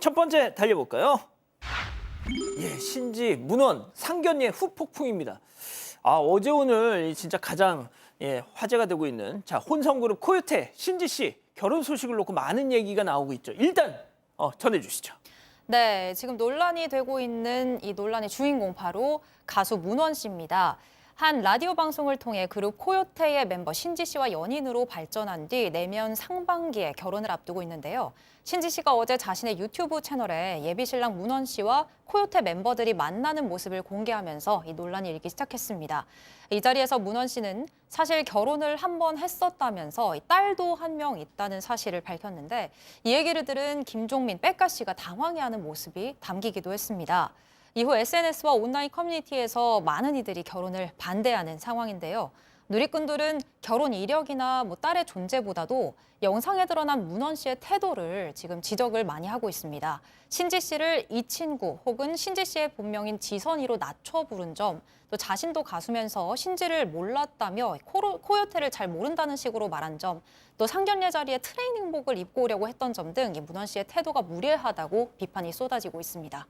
첫 번째 달려볼까요? 예, 신지 문원 상견례 후폭풍입니다. 아 어제 오늘 진짜 가장 예, 화제가 되고 있는 자 혼성그룹 코요태 신지 씨 결혼 소식을 놓고 많은 얘기가 나오고 있죠. 일단 어, 전해 주시죠. 네, 지금 논란이 되고 있는 이 논란의 주인공 바로 가수 문원 씨입니다. 한 라디오 방송을 통해 그룹 코요테의 멤버 신지 씨와 연인으로 발전한 뒤 내년 상반기에 결혼을 앞두고 있는데요. 신지 씨가 어제 자신의 유튜브 채널에 예비 신랑 문원 씨와 코요테 멤버들이 만나는 모습을 공개하면서 이 논란이 일기 시작했습니다. 이 자리에서 문원 씨는 사실 결혼을 한 번 했었다면서 이 딸도 한 명 있다는 사실을 밝혔는데 이 얘기를 들은 김종민 백가 씨가 당황해하는 모습이 담기기도 했습니다. 이후 SNS와 온라인 커뮤니티에서 많은 이들이 결혼을 반대하는 상황인데요. 누리꾼들은 결혼 이력이나 뭐 딸의 존재보다도 영상에 드러난 문원 씨의 태도를 지금 지적을 많이 하고 있습니다. 신지 씨를 이 친구 혹은 신지 씨의 본명인 지선이로 낮춰 부른 점, 또 자신도 가수면서 신지를 몰랐다며 코로, 코요테를 잘 모른다는 식으로 말한 점, 또 상견례 자리에 트레이닝복을 입고 오려고 했던 점 등 문원 씨의 태도가 무례하다고 비판이 쏟아지고 있습니다.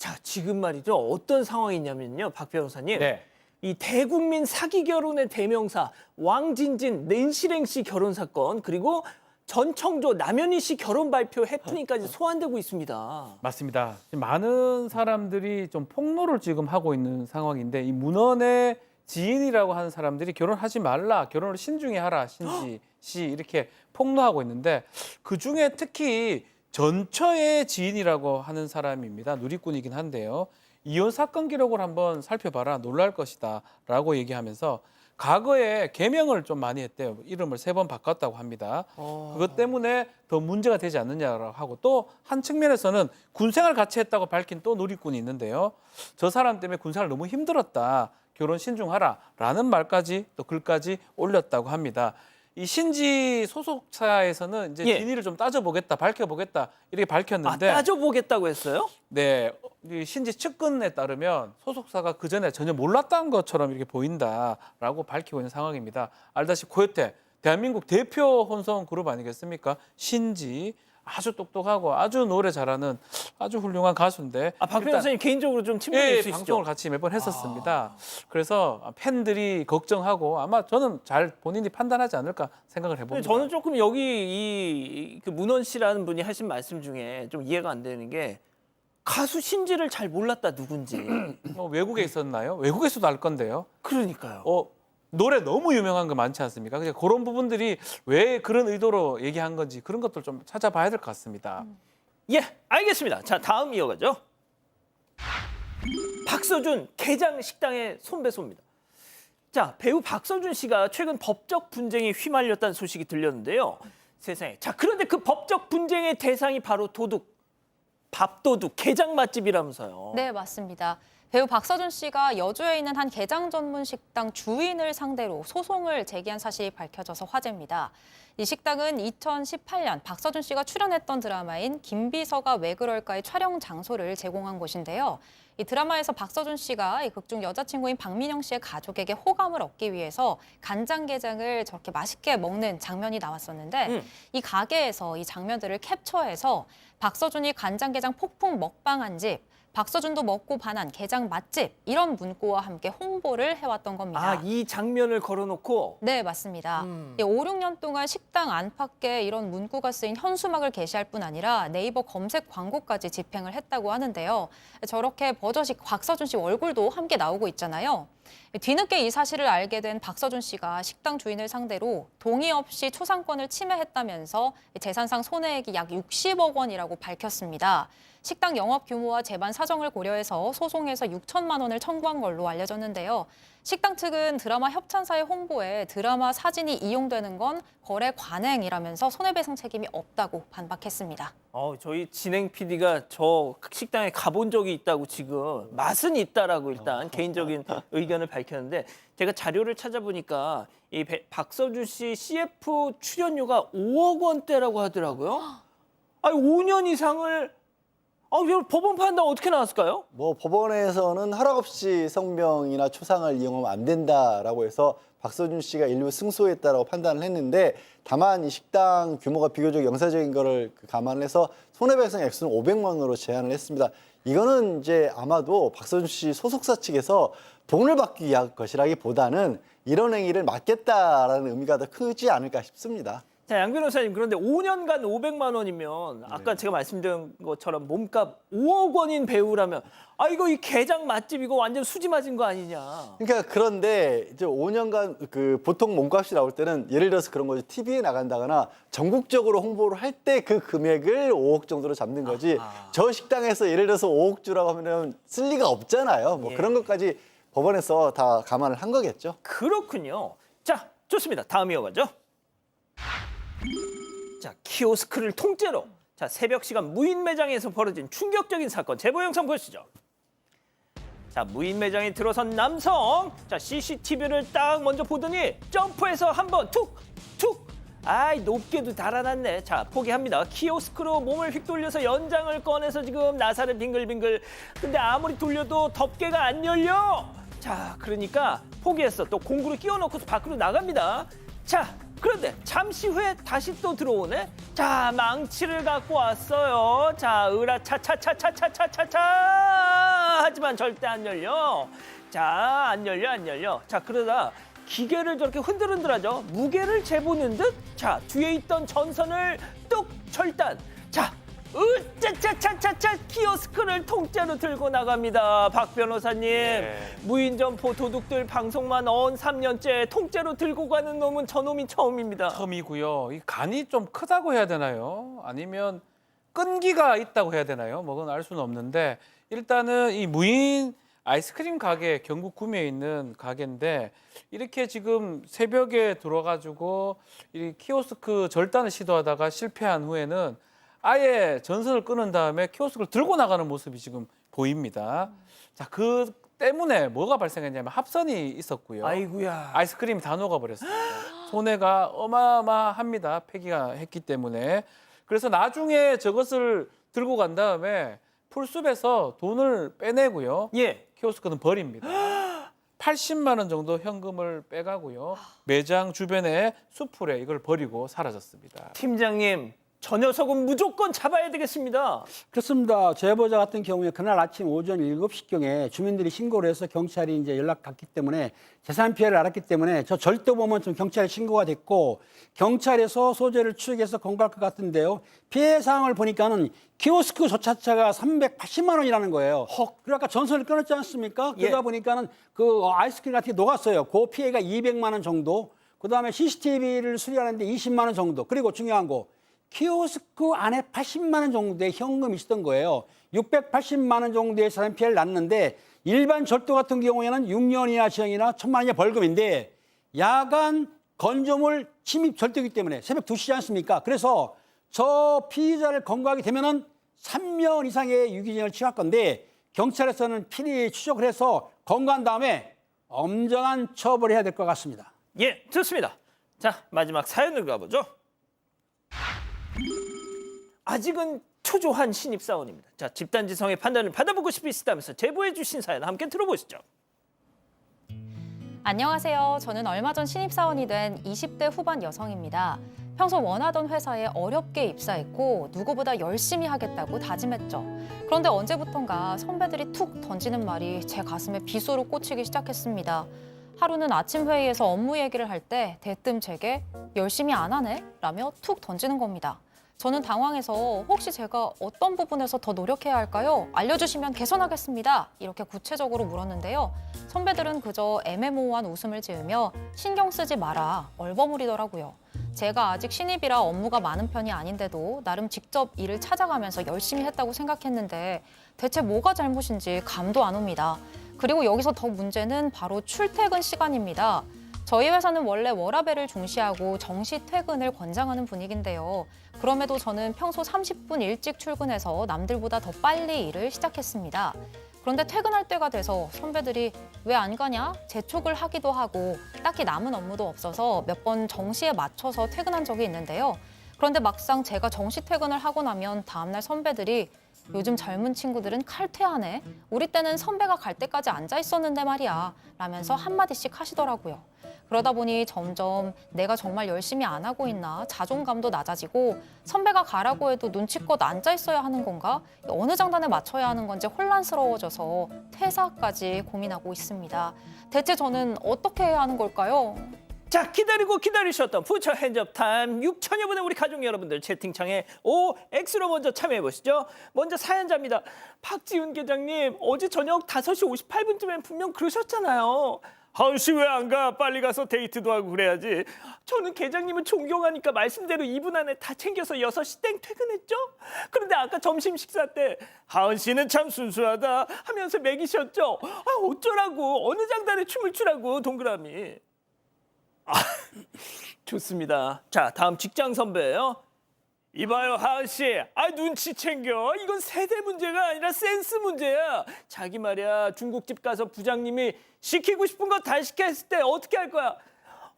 자 지금 말이죠 어떤 상황이냐면요 박 변호사님. 네. 이 대국민 사기 결혼의 대명사 왕진진 낸시랭 씨 결혼 사건 그리고 전청조 남현희 씨 결혼 발표 해프닝까지 소환되고 있습니다. 맞습니다. 많은 사람들이 좀 폭로를 지금 하고 있는 상황인데 이 문헌의 지인이라고 하는 사람들이 결혼하지 말라, 결혼을 신중히 하라, 신지 씨 이렇게 폭로하고 있는데 그 중에 특히 전처의 지인이라고 하는 사람입니다. 누리꾼이긴 한데요. 이혼 사건 기록을 한번 살펴봐라, 놀랄 것이다 라고 얘기하면서 과거에 개명을 좀 많이 했대요. 이름을 세 번 바꿨다고 합니다. 어. 그것 때문에 더 문제가 되지 않느냐라고 하고 또 한 측면에서는 군생활 같이 했다고 밝힌 또 누리꾼이 있는데요. 저 사람 때문에 군생활 너무 힘들었다. 결혼 신중하라 라는 말까지 또 글까지 올렸다고 합니다. 이 신지 소속사에서는 이제 예. 진위를 좀 따져보겠다, 밝혀보겠다 이렇게 아 밝혔는데 따져보겠다고 했어요? 네, 이 신지 측근에 따르면 소속사가 그 전에 전혀 몰랐던 것처럼 이렇게 보인다라고 밝히고 있는 상황입니다. 알다시피 코요테 대한민국 대표 혼성 그룹 아니겠습니까? 신지 아주 똑똑하고 아주 노래 잘하는 아주 훌륭한 가수인데 아박 일단 변호사님 개인적으로 좀 친분이 예, 있으시죠? 방송을 같이 몇 번 했었습니다. 그래서 팬들이 걱정하고 아마 저는 잘 본인이 판단하지 않을까 생각을 근데 해봅니다. 저는 조금 여기 이그 문원 씨라는 분이 하신 말씀 중에 좀 이해가 안 되는 게 가수 신지를 잘 몰랐다 누군지. 뭐 외국에 있었나요? 외국에서도 알 건데요. 그러니까요. 어, 노래 너무 유명한 거 많지 않습니까? 그냥 그런 부분들이 왜 그런 의도로 얘기한 건지 그런 것들 좀 찾아봐야 될 것 같습니다. 예, 알겠습니다. 자, 다음 이어가죠. 박서준 개장 식당의 손배소입니다. 자, 배우 박서준 씨가 최근 법적 분쟁에 휘말렸다는 소식이 들렸는데요. 세상에. 자, 그런데 그 법적 분쟁의 대상이 바로 도둑, 밥도둑, 게장 맛집이라면서요. 네, 맞습니다. 배우 박서준 씨가 여주에 있는 한 게장 전문 식당 주인을 상대로 소송을 제기한 사실이 밝혀져서 화제입니다. 이 식당은 2018년 박서준 씨가 출연했던 드라마인 김비서가 왜 그럴까의 촬영 장소를 제공한 곳인데요. 이 드라마에서 박서준 씨가 이 극중 여자친구인 박민영 씨의 가족에게 호감을 얻기 위해서 간장게장을 저렇게 맛있게 먹는 장면이 나왔었는데 음. 이 가게에서 이 장면들을 캡처해서 박서준이 간장게장 폭풍 먹방한 집, 박서준도 먹고 반한 게장 맛집 이런 문구와 함께 홍보를 해왔던 겁니다. 아, 이 장면을 걸어놓고 네, 맞습니다. 음. 이 5, 6년 동안 식당 안팎에 이런 문구가 쓰인 현수막을 게시할 뿐 아니라 네이버 검색 광고까지 집행을 했다고 하는데요. 저렇게 버젓이 박서준 씨 얼굴도 함께 나오고 있잖아요. 뒤늦게 이 사실을 알게 된 박서준 씨가 식당 주인을 상대로 동의 없이 초상권을 침해했다면서 재산상 손해액이 약 60억 원이라고 밝혔습니다. 식당 영업 규모와 재반 사정을 고려해서 소송에서 6천만 원을 청구한 걸로 알려졌는데요. 식당 측은 드라마 협찬사의 홍보에 드라마 사진이 이용되는 건 거래 관행이라면서 손해배상 책임이 없다고 반박했습니다. 어, 저희 진행 PD가 저 식당에 가본 적이 있다고 지금 맛은 있다라고 일단 개인적인 의견을 밝혔는데 제가 자료를 찾아보니까 이 배- 박서준 씨 CF 출연료가 5억 원대라고 하더라고요. 아니 5년 이상을 아, 이거 법원 판단 어떻게 나왔을까요? 뭐 법원에서는 허락 없이 성명이나 초상을 이용하면 안 된다라고 해서 박서준 씨가 일부 승소했다라고 판단을 했는데 다만 이 식당 규모가 비교적 영사적인 거를 그 감안해서 손해배상 액수는 500만 원으로 제한을 했습니다. 이거는 이제 아마도 박서준 씨 소속사 측에서 돈을 받기 위한 것이라기보다는 이런 행위를 막겠다라는 의미가 더 크지 않을까 싶습니다. 자, 양 변호사님 그런데 5년간 500만 원이면 아까 제가 말씀드린 것처럼 몸값 5억 원인 배우라면 아 이거 이 게장 맛집 이거 완전 수지 맞은 거 아니냐. 그러니까 그런데 이제 5년간 그 보통 몸값이 나올 때는 예를 들어서 그런 거지 TV에 나간다거나 전국적으로 홍보를 할 때 그 금액을 5억 정도로 잡는 거지. 저 식당에서 예를 들어서 5억 주라고 하면은 쓸 리가 없잖아요. 뭐 예. 그런 것까지 법원에서 다 감안을 한 거겠죠. 그렇군요. 자, 좋습니다. 다음 이어가죠. 자, 키오스크를 통째로. 자, 새벽 시간 무인 매장에서 벌어진 충격적인 사건 제보 영상 보시죠. 자, 무인 매장에 들어선 남성. 자, CCTV를 딱 먼저 보더니 점프해서 한번 툭, 툭. 아이, 높게도 달아났네. 자, 포기합니다. 키오스크로 몸을 휙돌려서 연장을 꺼내서 지금 나사를 빙글빙글. 근데 아무리 돌려도 덮개가 안 열려. 자, 그러니까 포기했어. 또 공구를 끼워놓고서 밖으로 나갑니다. 자, 그런데 잠시 후에 다시 또 들어오네. 자, 망치를 갖고 왔어요. 자, 으라 차차차차차차차차. 하지만 절대 안 열려. 자, 안 열려, 안 열려. 자, 그러다 기계를 저렇게 흔들흔들하죠. 무게를 재보는 듯. 자, 뒤에 있던 전선을 뚝 절단. 자, 으짜차차차차 키오스크를 통째로 들고 나갑니다. 박 변호사님. 무인 점포 도둑들 방송만 언 3년째 통째로 들고 가는 놈은 저놈이 처음입니다. 텀이고요. 이 간이 좀 크다고 해야 되나요? 아니면 끈기가 있다고 해야 되나요? 뭐 그건 알 수는 없는데 일단은 이 무인 아이스크림 가게 경북 구미에 있는 가게인데 이렇게 지금 새벽에 들어가지고 이 키오스크 절단을 시도하다가 실패한 후에는 아예 전선을 끊은 다음에 키오스크를 들고 나가는 모습이 지금 보입니다. 자, 그 때문에 뭐가 발생했냐면 합선이 있었고요. 아이구야. 아이스크림이 다 녹아버렸습니다. 손해가 어마어마합니다. 폐기가 했기 때문에. 그래서 나중에 저것을 들고 간 다음에 풀숲에서 돈을 빼내고요. 예. 키오스크는 버립니다. 80만 원 정도 현금을 빼가고요. 매장 주변에 수풀에 이걸 버리고 사라졌습니다. 팀장님, 저 녀석은 무조건 잡아야 되겠습니다. 그렇습니다. 제보자 같은 경우에 그날 아침 오전 7시경에 주민들이 신고를 해서 경찰이 이제 연락 갔기 때문에 재산 피해를 알았기 때문에 저 절도 보면 좀 경찰에 신고가 됐고 경찰에서 소재를 추적해서 검거할 것 같은데요. 피해 사항을 보니까는 키오스크 조차차가 380만 원이라는 거예요. 헉. 그리고 아까 전선을 끊었지 않습니까? 그러다 예. 보니까는 그 아이스크림 같은 게 녹았어요. 그 피해가 200만 원 정도. 그다음에 CCTV를 수리하는데 20만 원 정도. 그리고 중요한 거 키오스크 안에 80만 원 정도의 현금이 있었던 거예요. 680만 원 정도의 사람 피해를 났는데 일반 절도 같은 경우에는 6년 이하 징역이나 1천만 원 이하 벌금인데 야간 건조물 침입 절도이기 때문에 새벽 2시지 않습니까? 그래서 저 피의자를 검거하게 되면은 3년 이상의 유기징역을 취할 건데 경찰에서는 필히 추적을 해서 검거한 다음에 엄정한 처벌을 해야 될 것 같습니다. 예, 좋습니다. 자, 마지막 사연을 가보죠. 아직은 초조한 신입사원입니다. 자, 집단지성의 판단을 받아보고 싶으시다면서 제보해 주신 사연 함께 들어보시죠. 안녕하세요. 저는 얼마 전 신입사원이 된 20대 후반 여성입니다. 평소 원하던 회사에 어렵게 입사했고 누구보다 열심히 하겠다고 다짐했죠. 그런데 언제부턴가 선배들이 툭 던지는 말이 제 가슴에 비수로 꽂히기 시작했습니다. 하루는 아침 회의에서 업무 얘기를 할 때 대뜸 제게 열심히 안 하네? 라며 툭 던지는 겁니다. 저는 당황해서 혹시 제가 어떤 부분에서 더 노력해야 할까요? 알려주시면 개선하겠습니다. 이렇게 구체적으로 물었는데요. 선배들은 그저 애매모호한 웃음을 지으며 신경 쓰지 마라 얼버무리더라고요. 제가 아직 신입이라 업무가 많은 편이 아닌데도 나름 직접 일을 찾아가면서 열심히 했다고 생각했는데 대체 뭐가 잘못인지 감도 안 옵니다. 그리고 여기서 더 문제는 바로 출퇴근 시간입니다. 저희 회사는 원래 워라밸을 중시하고 정시 퇴근을 권장하는 분위기인데요. 그럼에도 저는 평소 30분 일찍 출근해서 남들보다 더 빨리 일을 시작했습니다. 그런데 퇴근할 때가 돼서 선배들이 왜 안 가냐? 재촉을 하기도 하고 딱히 남은 업무도 없어서 몇 번 정시에 맞춰서 퇴근한 적이 있는데요. 그런데 막상 제가 정시 퇴근을 하고 나면 다음날 선배들이 요즘 젊은 친구들은 칼퇴하네. 우리 때는 선배가 갈 때까지 앉아 있었는데 말이야. 라면서 한마디씩 하시더라고요. 그러다 보니 점점 내가 정말 열심히 안 하고 있나 자존감도 낮아지고 선배가 가라고 해도 눈치껏 앉아 있어야 하는 건가 어느 장단에 맞춰야 하는 건지 혼란스러워져서 퇴사까지 고민하고 있습니다. 대체 저는 어떻게 해야 하는 걸까요? 자 기다리고 기다리셨던 부처 핸즈업 타임 6천여 분의 우리 가족 여러분들 채팅창에 OX로 먼저 참여해 보시죠. 먼저 사연자입니다. 박지훈 계장님 어제 저녁 5시 58분쯤엔 분명 그러셨잖아요. 하은씨 왜 안 가? 빨리 가서 데이트도 하고 그래야지. 저는 계장님을 존경하니까 말씀대로 2분 안에 다 챙겨서 6시 땡 퇴근했죠? 그런데 아까 점심 식사 때 하은 씨는 참 순수하다 하면서 매기셨죠? 아 어쩌라고 어느 장단에 춤을 추라고 동그라미. 좋습니다. 자, 다음 직장 선배예요. 이봐요, 하은 씨. 아, 눈치 챙겨. 이건 세대 문제가 아니라 센스 문제야. 자기 말이야. 중국집 가서 부장님이 시키고 싶은 거 다 시켜 했을 때 어떻게 할 거야?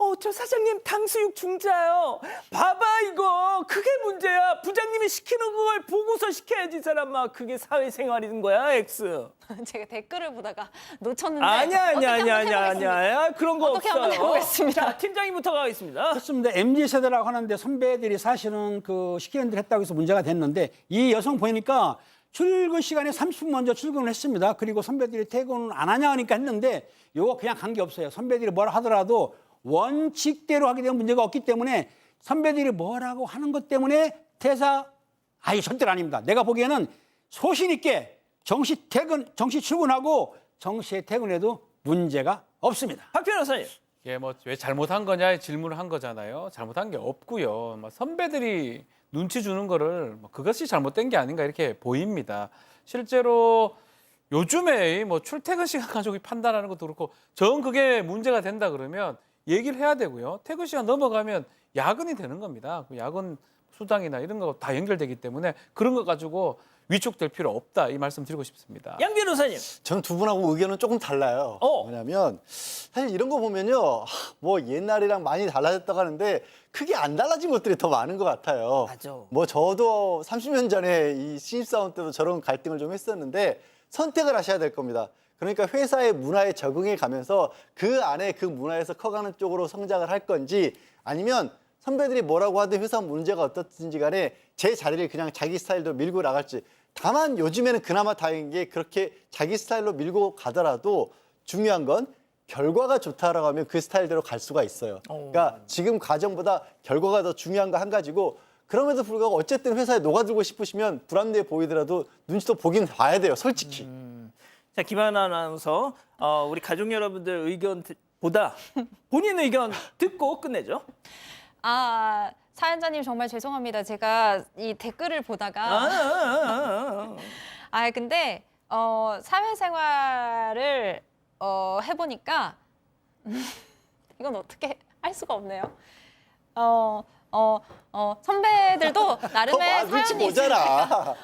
어, 저 사장님 탕수육 중자요. 봐봐 이거. 그게 문제야. 부장님이 시키는 걸 보고서 시켜야지 이 사람아. 그게 사회생활인 거야, X. 제가 댓글을 보다가 놓쳤는데 아니야, 어떻게 아니야, 아니야, 한번 아니야, 해보겠습니다. 아니야. 그런 거 어떻게 없어요. 한번 해보겠습니다. 자, 팀장님부터 가겠습니다. 그렇습니다. MZ 세대라고 하는데 선배들이 사실은 그 시키는 대로 했다고 해서 문제가 됐는데 이 여성 보니까 출근 시간에 30분 먼저 출근을 했습니다. 그리고 선배들이 퇴근을 안 하냐 하니까 했는데 요거 그냥 관계 없어요. 선배들이 뭐라 하더라도 원칙대로 하게 되면 문제가 없기 때문에 선배들이 뭐라고 하는 것 때문에 퇴사 아예 절대로 아닙니다. 내가 보기에는 소신 있게 정시 퇴근, 정시 출근하고 정시에 퇴근해도 문제가 없습니다. 박 변호사님. 이게 뭐왜 잘못한 거냐 질문을 한 거잖아요. 잘못한 게 없고요. 뭐 선배들이 눈치 주는 거를 뭐 그것이 잘못된 게 아닌가 이렇게 보입니다. 실제로 요즘에 뭐 출퇴근 시간 가지고 판단하는 것도 그렇고 정 그게 문제가 된다 그러면 얘기를 해야 되고요. 퇴근 시간 넘어가면 야근이 되는 겁니다. 그 야근 수당이나 이런 거 다 연결되기 때문에 그런 거 가지고 위축될 필요 없다 이 말씀 드리고 싶습니다. 양 변호사님. 저는 두 분하고 의견은 조금 달라요. 어. 뭐냐면 사실 이런 거 보면요, 하, 뭐 옛날이랑 많이 달라졌다고 하는데 크게 안 달라진 것들이 더 많은 것 같아요. 맞아. 뭐 저도 30년 전에 이 신입사원 때도 저런 갈등을 좀 했었는데 선택을 하셔야 될 겁니다. 그러니까 회사의 문화에 적응해 가면서 그 안에 그 문화에서 커가는 쪽으로 성장을 할 건지 아니면 선배들이 뭐라고 하든 회사 문제가 어떻든지 간에 제 자리를 그냥 자기 스타일로 밀고 나갈지 다만 요즘에는 그나마 다행인 게 그렇게 자기 스타일로 밀고 가더라도 중요한 건 결과가 좋다라고 하면 그 스타일대로 갈 수가 있어요. 그러니까 지금 과정보다 결과가 더 중요한 거 한 가지고 그럼에도 불구하고 어쨌든 회사에 녹아들고 싶으시면 불합리해 보이더라도 눈치도 보긴 봐야 돼요, 솔직히. 자, 김하나 아나운서, 어, 우리 가족 여러분들 의견보다 본인 의견 듣고 끝내죠. 아 사연자님 정말 죄송합니다. 제가 이 댓글을 아, 보다가 아, 아, 아. 아 근데 어, 사회생활을 어, 해보니까 이건 어떻게 할 수가 없네요. 어, 어, 어, 선배들도 더 나름의 와, 눈치 사연이 있으니까 보잖아.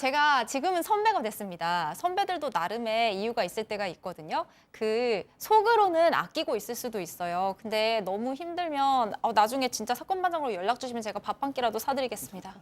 제가 지금은 선배가 됐습니다. 선배들도 나름의 이유가 있을 때가 있거든요. 그 속으로는 아끼고 있을 수도 있어요. 근데 너무 힘들면 어, 나중에 진짜 사건 반장으로 연락 주시면 제가 밥 한 끼라도 사드리겠습니다.